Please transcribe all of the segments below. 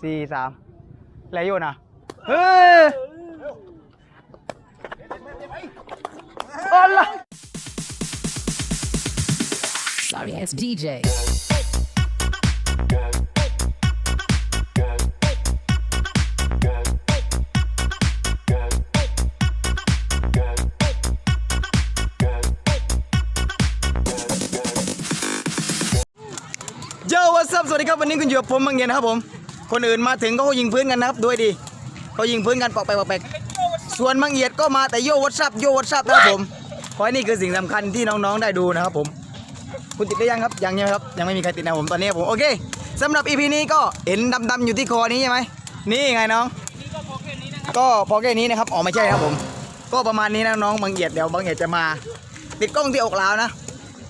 สี่สามอะไรอยู่นะเฮ้ยอะไร Sorry ass DJ. เจ้าวัสับสวัสดีครับ วันนี้คุณอยู่กับผมบางเย็นนะครับผม คนอื่นมาถึงก็ยิงพื้นกันนะครับด้วยดีเขายิงพื้นกันปอกไปปอกไปส่วนบางเอียดก็มาแต่โยวัสับโยวัสับนะครับผมเพราะนี่คือสิ่งสำคัญที่น้องๆได้ดูนะครับผม คุณติดได้ยังครับยังใช่ไหมครับยังไม่มีใครติดนะผมตอนนี้ผมโอเคสำหรับ EP นี้ก็เห็นดำๆอยู่ที่คอนี้ใช่ไหมนี่ไงน้องก็พอแค่นี้นะครับอ๋อไม่ใช่ครับผม ก็ประมาณนี้นะน้องบางเอียดเดี๋ยวบางเอียดจะมา ติดกล้องที่อกลาวนะ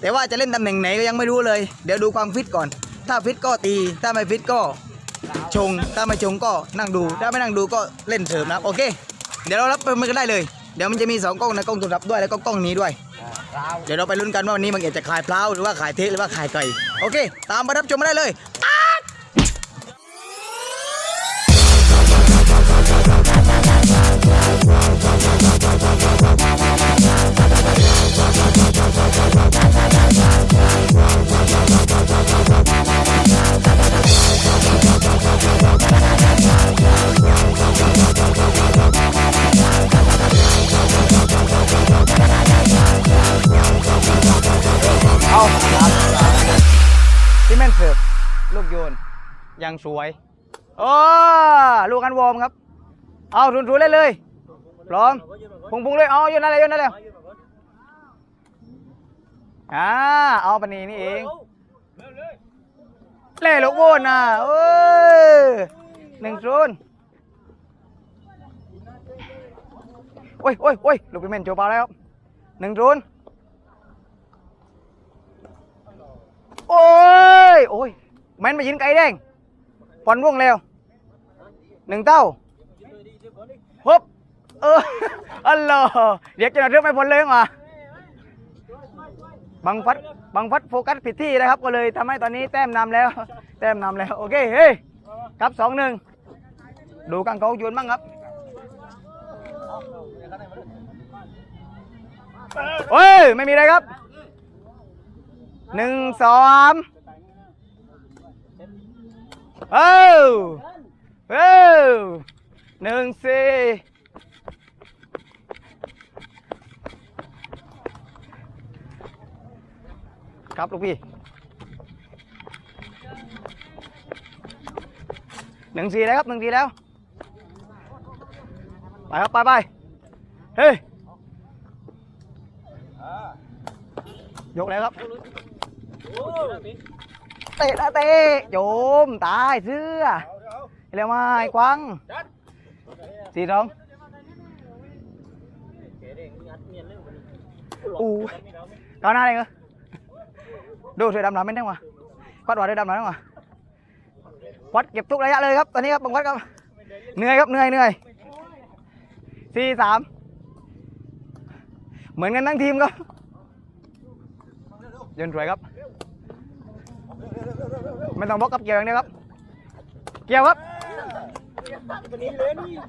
แต่ว่าจะเล่นตำแหน่งไหนก็ยังไม่รู้เลย เดี๋ยวดูความฟิตก่อน ถ้าฟิตก็ตีถ้าไม่ฟิตก็ ชง ถ้าไม่ชงก็นั่งดู ถ้าไม่นั่งดูก็เล่นเสริมนะครับ โอเค เดี๋ยวเรารับไปมันก็ได้เลย เดี๋ยวมันจะมีสองกล้องนะกล้องตัวรับด้วยแล้วก็กล้องนี้ด้วย เดี๋ยวเราไปลุ้นกันว่าวันนี้มังเอกจะขายเพล้าหรือว่าขายเทหรือว่าขายไก่ โอเค ตามไปรับชมมาได้เลย นยังสวยโอ้ลูกอันวอร์มครับ เอาทุนทุนเลยเลยพร้อมพุงพุงเลยเอาโยนนั่นเลยโยนนั่นเลยอ่าเอาปนีนี่เองเล่ลูกโวนนะเอ้ยหนึ่งศูนย์โอ้ยโอ้ยโอ้ยลูกพี่เม่นโจปาแล้วหนึ่งศูนย์โอ้ยโอ้ย ม่นมายินไก่แดงปอนวงแล้วหนึ่งเต้าฮบเอออัลโหลเดี๋ยวจะนาเรื่องไม่พ้นเลยมาบังฟัดบังฟัดโฟกัสผิดที่นะครับ ก็เลยทำให้ตอนนี้แต้มนำแล้ว แต้มนำแล้ว โอเค เฮ้ยครับสองหนึ่งดูกังเขาโยนบ้างครับเฮ้ย ไม่มีอะไรครับหนึ่งสอง เอ้าเอ้าหนึ่งสี่ครับลูกพี่หนึ่งสี่แล้วครับหนึ่งสี่แล้ว ไปครับ ไปไปเฮ้ยยกแล้วครับ เตะนะเตะโจมตายเสื้อเร็วมาไอ้กวางสี่สองอู้ก้าวหน้าเลยเหรอดูช่วยดำน้ำไม่ได้หวะควัดว่าได้ดำน้ำได้หวะควัดเก็บทุกระยะเลยครับตอนนี้ครับบังควัดครับเหนื่อยครับเหนื่อยเหนื่อยสี่สามเหมือนกันทั้งทีมครับยนสวยครับ ไม่ต้องบล็อกกับเกี่ยวอย่างเดียวครับ เกี่ยวครับ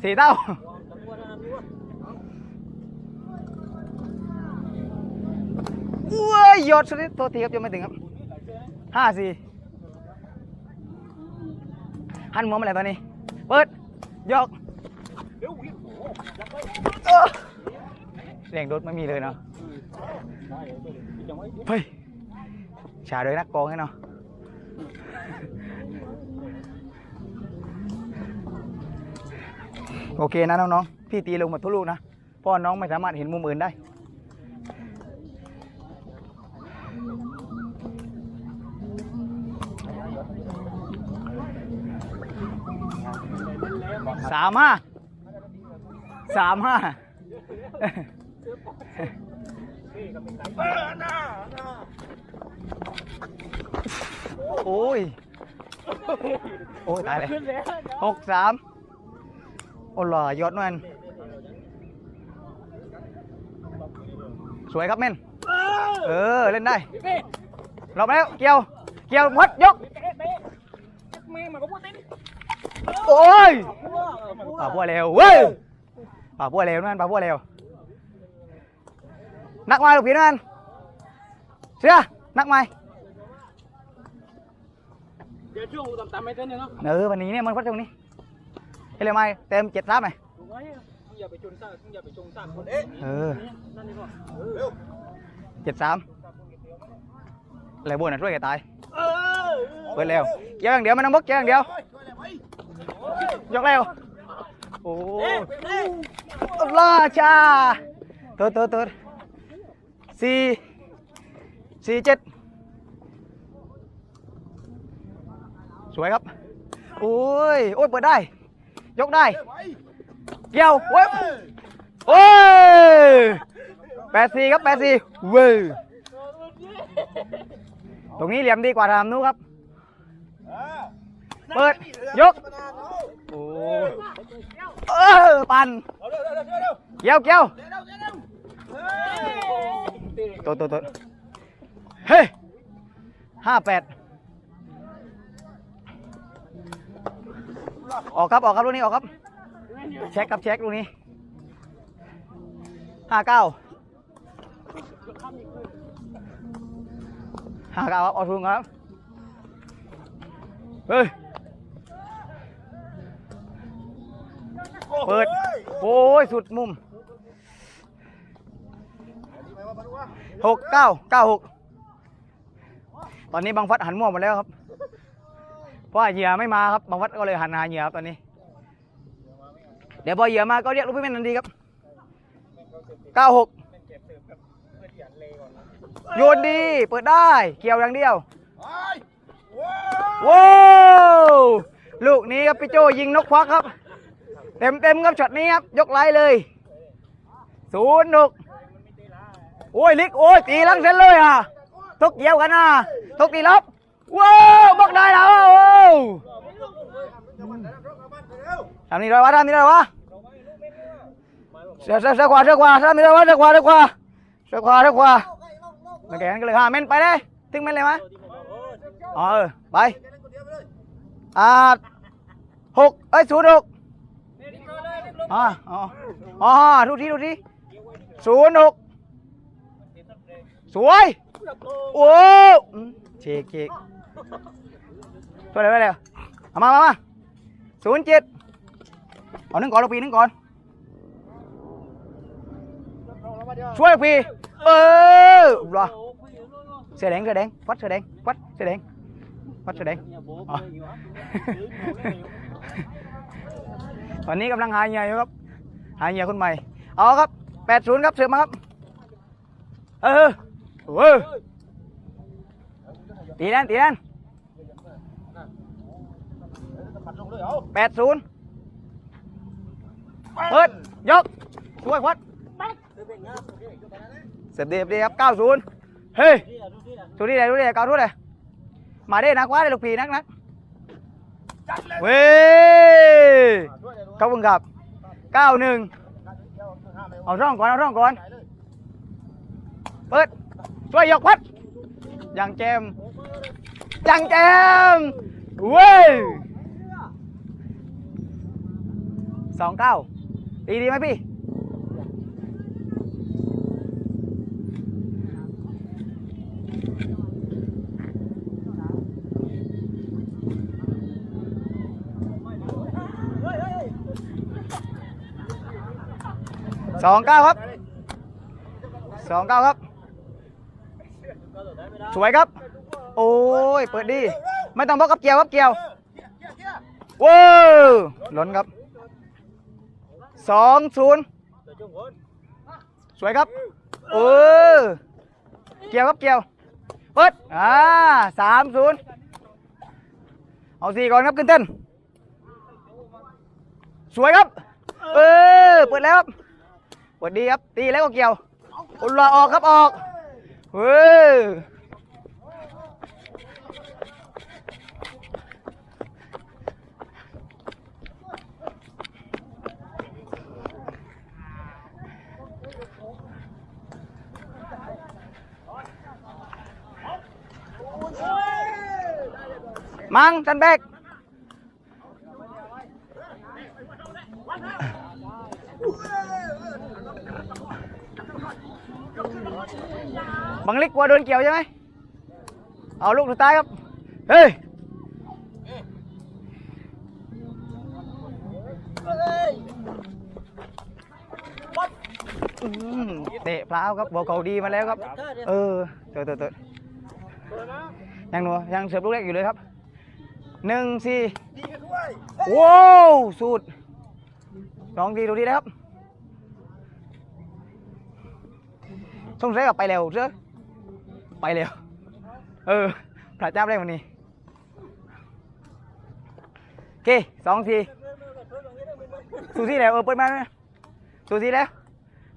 สี่เต้าว้ยยอดสุดตัวทีครับยังไม่ถึงครับห้าสี่หันหัวมาเลยตอนนี้ เปิด ยกเออเสียงรถไม่มีเลยเนาะเฮ้ยชาเลยนักกองให้เนาะ โอเคนะน้องๆ พี่ตีลงหมดทุกลูกนะเพราะว่าน้องไม่สามารถเห็นมุมอื่นได้สามห้าสามห้าโอ้ย โอ้ยตายเลยหกสามโอ้หล่อยอดมันสวยครับเม่น เออเล่นได้รอบแล้ว เกี่ยว เกี่ยวมัดยกโอ้ยป่าพัวเร็วเว้ยป่าพัวเร็วนั่นป่าพัวเร็ว นักไม้ลูกพี่นั่นเชื่อนักไม้เดี๋ยวช่วงต่ำๆไม่เต้นเนี่ยเนาะเออวันนี้เนี่ยมันพัดตรงนี้เฮ้ยเลยไม้เต็มเจ็ดรับไหมถูกไหมอย่าไปจนสร้างอย่าไปจงสร้างคนเอ๊ะเออนั่นนี่ก็เจ็ดสามอะไรบนอะช่วยแกตายเปิดเร็วเกี่ยวอย่างเดียวไม่ต้องบกเกี่ยวอย่างเดียวยกเร็วโอ้ล่าชาตัวตัวตัวสี่สี่เจ็ด สวยครับ โอ้ย โอ้ย เปิดได้ ยกได้ เกี่ยวเว้ยโอ้ยแปดสี่ครับแปดสี่เว้ยตรงนี้เหลี่ยมดีกว่าทำนู้นครับ เปิด ยก โอ้เออปันเกี่ยวเกี่ยวตัวตัวตัวเฮ้ยห้าแปด ออกครับออกครับลูกนี้ออกครับ เช็คครับเช็คลูกนี้ห้าเก้าห้าเก้าครับออกทุงครับ เฮ้ย เปิด โอ้ย สุดมุมหกเก้าเก้าหกตอนนี้บางฟัดหันม่วงหมดแล้วครับ ว่าเหยื่อไม่มาครับบางฟัดก็เลยหันหาเหยื่อครับตอนนี้ เดี๋ยวพอเหยื่อมาก็เรียกลูกพี่แม่นทันทีครับเก้าหกโยนดี เปิดได้ เกี่ยวอย่างเดียวว้าวลูกนี้ครับพี่โจยิงนกควักครับ เต็มเต็มครับช็อตนี้ครับ ยกไล่เลยศูนย์หกโอ้ยลิกโอ้ยตีลังเส้นเลยอะทุกเกี่ยวกันนะทุกตีลับ ว้าวบอกได้แล้วทำนี่ได้วะทำนี่ได้วะเสือเสือเสือขวาเสือขวาทำนี่ได้วะเสือขวาเสือขวาเสือขวาเสือขวาไม่แก่กันก็เลยห้าเม่นไปเลยถึงเม่นเลยไหมอ๋อเออไปอ่าหกเอ้ยศูนย์หกอ๋ออ๋ออ๋อดูทีดูทีศูนย์หกสวย โอ้เช็คเช็ค ช่วยเลยไปเลยเอามามามาศูนย์เจ็ดเอาหนึ่งก่อนลูกปีหนึ่งก่อนช่วยลูกปีเออรอเสือแดงเสือแดงวัดเสือแดงวัดเสือแดงวัดเสือแดงอ๋อตอนนี้กำลังหาเหยื่อยู่ครับหายเหยื่อคนใหม่เอาครับแปดศูนย์ครับเสือมาครับเออเออตีนั่นตีนั่น แปดศูนย์เปิดยกช่วยควัดเสร็จดีดีครับเก้าศูนย์เฮ้ยดูดิเลยดูดิเก้าทุดเลยมาได้นักว่าได้ลูกพีนักนักเว้ยขอบคุณครับเก้าหนึ่งเอาร่องก่อนเอาร่องก่อนเปิดช่วยยกพัดยังแจมยังแจมเว้ย สองเก้าดีดีไหมพี่ สองเก้าครับ สองเก้าครับ สวยครับ โอ้ย เปิดดี ไม่ต้องบล็อกกับเกี่ยวครับเกี่ยวว้าวหล้นครับ สองศูนย์สวยครับเออเกี่ยวครับเกี่ยวเปิดอ่าสามศูนย์เอาสี่ก่อนครับขึ้นเต้น สวยครับ เออเปิดแล้วครับสวัสดีครับตีแล้วก็เกี่ยวอุลาออกครับออกเฮ้ มังจันแบกบังลิกกลัวโดนเกี่ยวใช่ไหมเอาลูกสุดท้ายครับ เฮ้ยเตะพล้าครับบอกเขาดีมาแล้วครับ เออเตะเตะเตะยังหนัวยังเสิร์ฟลูกแรกอยู่เลยครับ หนึ่งสี่ว้าวสุดลองดีดูดีนะครับสงสัยกับไปเร็วเจ้อไปเร็วเออพระเจ้าได้วันนี้โอเคสองทีสูสีแล้วเออเปิดมาเลยสูสีแล้ว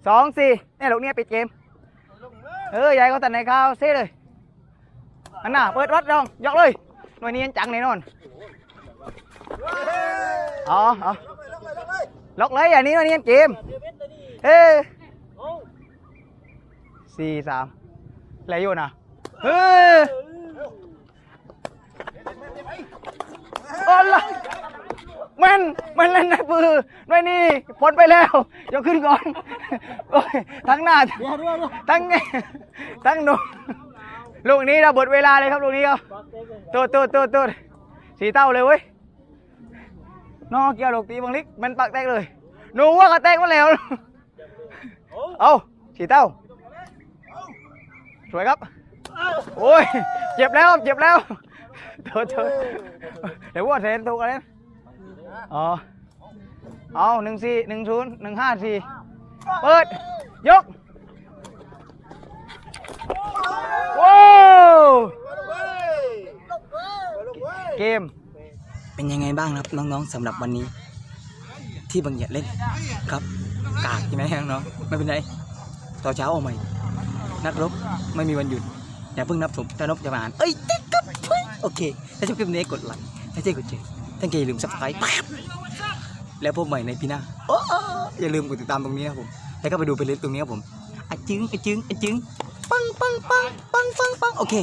สองสี่เนี่ยลูกเนี้ยปิดเกมเออยายเขาตัดในข้าวเซ่เลยอันน่ะเปิดวัดลองยกเลย หน่วยนี้จังแน่นอนอ๋ออ๋อล็อกเลยอย่างนี้หน่วยนี้เกมเอ้ยสี่สามอะไรอยู่นะเฮ้ยโอ้ละมันมันเล่นในปือหน่วยนี้พ้นไปแล้วยกขึ้นก่อนโอ้ยทั้งหน้าทั้งไงทั้งหนู ลูกนี้เราบดเวลาเลยครับลูกนี้ครับตูดตูดตูดตูดสีเต้าเลยเว้ยนอกเกี่ยวลูกตีบังลิกมันปักแตกเลยหนูว่ากระแตกมาแล้วเอาสีเต้าสวยครับโอ้ยเจ็บแล้วเจ็บแล้วโทษโทษเดี๋ยวว่าเทนถูกอะไรอ๋อเอาหนึ่งสี่หนึ่งศูนย์หนึ่งห้าสี่เปิด ยก ว้าว เกม เป็นยังไงบ้างครับน้องๆสำหรับวันนี้ ที่บางเหยียดเล่นครับกากใช่ไหมน้องไม่เป็นไรต่อเช้าเอาใหม่นักรบไม่มีวันหยุดอย่าเพิ่งนับผมถ้านบจะมาอ่านเอ้ยติ๊กกับเฮ้ยโอเคถ้าชอบคลิปนี้กดไลค์ถ้าใช่กดแชร์ถ้าเกย่าลืมซับสไครต์แล้วพบใหม่ในปีหน้าโอ้อย่าลืมกดติดตามตรงนี้นะครับผมแล้วก็ไปดูไปเล่นตรงนี้ครับผมอจึงอจึงอจึง ปังปังปังปังปังปังโอเค